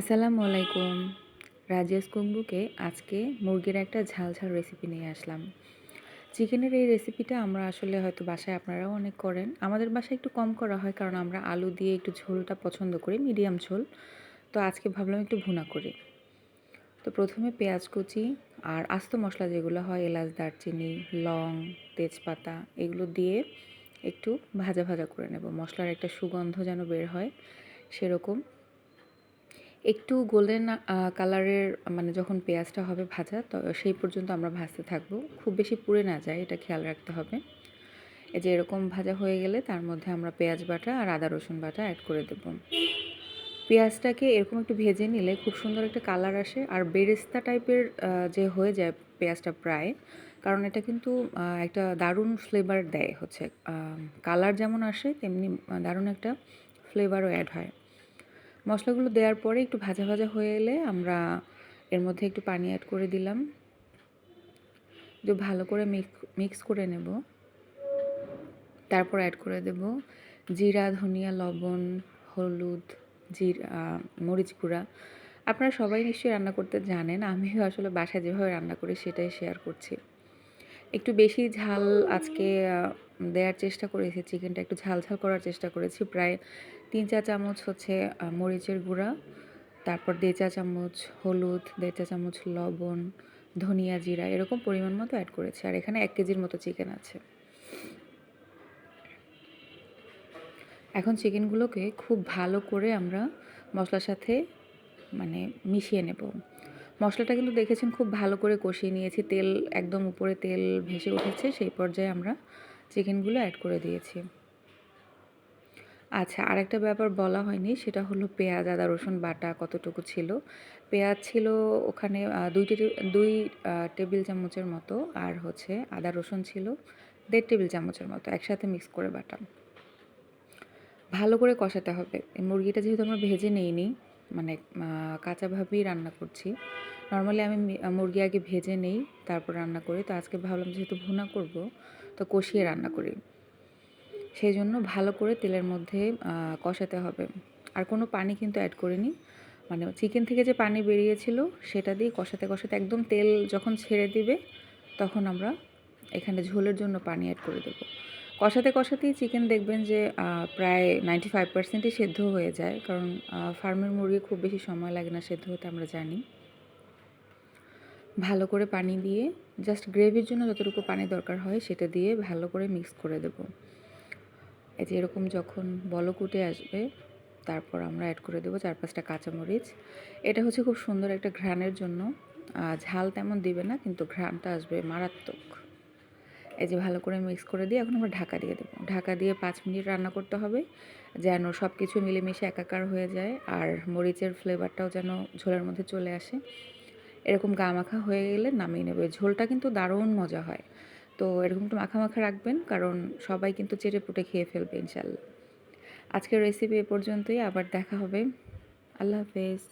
আসসালামু আলাইকুম। রাজেশ কুম্বুকে আজকে মুরগির একটা ঝাল ঝাল রেসিপি নিয়ে আসলাম। চিকেনের এই রেসিপিটা আমরা আসলে হয়তো বাসায় আপনারাও অনেক করেন। আমাদের বাসায় একটু কম করা হয় কারণ আমরা আলু দিয়ে একটু ঝোলটা পছন্দ করি মিডিয়াম ঝোল। তো আজকে ভাবলাম একটু ভুনা করি। তো প্রথমে পেঁয়াজ কুচি আর আস্ত মশলা যেগুলো হয়, এলাচ, দারচিনি, লং, তেজপাতা, এগুলো দিয়ে একটু ভাজা ভাজা করে নেব। মশলার একটা সুগন্ধ যেন বের হয়, সেরকম। একটু গোল্ডেন কালারের মানে যখন পেঁয়াজটা হবে ভাজা, তো সেই পর্যন্ত আমরা ভাজতে থাকব। খুব বেশি পুড়ে না যায়, এটা খেয়াল রাখতে হবে। এই যে এরকম ভাজা হয়ে গেলে তার মধ্যে আমরা পেঁয়াজ বাটা আর আদা রসুন বাটা অ্যাড করে দেবো। পেঁয়াজটাকে এরকম একটু ভেজে নিলে খুব সুন্দর একটা কালার আসে। আর বেরেস্তা টাইপের যে হয়ে যায় পেঁয়াজটা প্রায়, কারণ এটা কিন্তু একটা দারুণ ফ্লেভার দেয় হচ্ছে। কালার যেমন আসে, তেমনি দারুণ একটা ফ্লেভারও অ্যাড হয়। মশলাগুলো দেওয়ার পরে একটু ভাজা ভাজা হয়ে এলে আমরা এর মধ্যে একটু পানি অ্যাড করে দিলাম। একটু ভালো করে মিক্স করে নেব। তারপর অ্যাড করে দেব জিরা, ধনিয়া, লবণ, হলুদ, জিরা মরিচ গুঁড়া। আপনারা সবাই নিশ্চয়ই রান্না করতে জানেন, আমিও আসলে বাসায় যেভাবে রান্না করি সেটাই শেয়ার করছি। একটু বেশি ঝাল আজকে দেওয়ার চেষ্টা করেছি চিকেনটা একটু ঝাল ঝাল করার চেষ্টা করেছি। প্রায় তিন চা চামচ হচ্ছে মরিচের গুঁড়া। তারপর দেড় চা চামচ হলুদ, দেড় চা চামচ লবণ, ধনিয়া জিরা, এরকম পরিমাণ মতো অ্যাড করেছি। আর এখানে এক কেজির মতো চিকেন আছে। এখন চিকেনগুলোকে খুব ভালো করে আমরা মশলার সাথে মানে মিশিয়ে নেব। মশলাটা কিন্তু দেখেছেন খুব ভালো করে কষিয়ে নিয়েছি। তেল, একদম উপরে তেল ভেসে উঠেছে, সেই পর্যায়ে আমরা চিকেনগুলো অ্যাড করে দিয়েছি। আচ্ছা আরেকটা ব্যাপার বলা হয়নি, সেটা হলো পেঁয়াজ, আদা, রসুন, বাটা কতটুকু ছিল? পেঁয়াজ ছিল ওখানে দুই দুই টেবিল চামচের মতো, আর হচ্ছে আদা, রসুন ছিল দেড় টেবিল চামচের মতো, একসাথে মিক্স করে বাটা। ভালো করে কষাতে হবে। মুরগিটা যেহেতু আমরা ভেজে নিইনি মানে কাঁচাভাবেই রান্না করছি। নর্মালি আমি মুরগি আগে ভেজে নেই, তারপর রান্না করি। তো আজকে ভাবলাম যেহেতু ভুনা করব, তো কষিয়ে রান্না করি। সেই জন্য ভালো করে তেলের মধ্যে কষাতে হবে। আর কোনো পানি কিন্তু অ্যাড করিনি। মানে চিকেন থেকে যে পানি বেরিয়েছিল, সেটা দিয়ে কষাতে কষাতে একদম তেল যখন ছেড়ে দিবে, তখন আমরা এখানে ঝোলের জন্য পানি অ্যাড করে দেবো। কষাতে কষাতেই চিকেন দেখবেন যে প্রায় নাইনটি ফাইভ পার্সেন্টই সেদ্ধ হয়ে যায়। কারণ ফার্মের মুরগি খুব বেশি সময় লাগে না সেদ্ধ হতে, আমরা জানি। ভালো করে পানি দিয়ে জাস্ট গ্রেভির জন্য যতটুকু পানি দরকার হয়, সেটা দিয়ে ভালো করে মিক্স করে দেব। এই যে এরকম যখন বলক উঠে আসবে, তারপর আমরা অ্যাড করে দেবো চার পাঁচটা কাঁচামরিচ। এটা হচ্ছে খুব সুন্দর একটা ঘ্রাণের জন্য। ঝাল তেমন দিবে না, কিন্তু ঘ্রাণটা আসবে মারাত্মক। এই যে ভালো করে মিক্স করে দিয়ে এখন আমরা ঢাকা দিয়ে দেবো। ঢাকা দিয়ে পাঁচ মিনিট রান্না করতে হবে, যেন সব কিছু মিলেমিশে একাকার হয়ে যায় আর মরিচের ফ্লেভারটাও যেন ঝোলের মধ্যে চলে আসে। এরকম গা মাখা হয়ে গেলে নামিয়ে নেবে। ঝোলটা কিন্তু দারুণ মজা হয়। তো এরকম একটু মাখা মাখা রাখবেন, কারণ সবাই কিন্তু চেটে পুটে খেয়ে ফেলবে ইনশাল্লাহ আজকের রেসিপি এ পর্যন্তই, আবার দেখা হবে। আল্লাহ হাফেজ।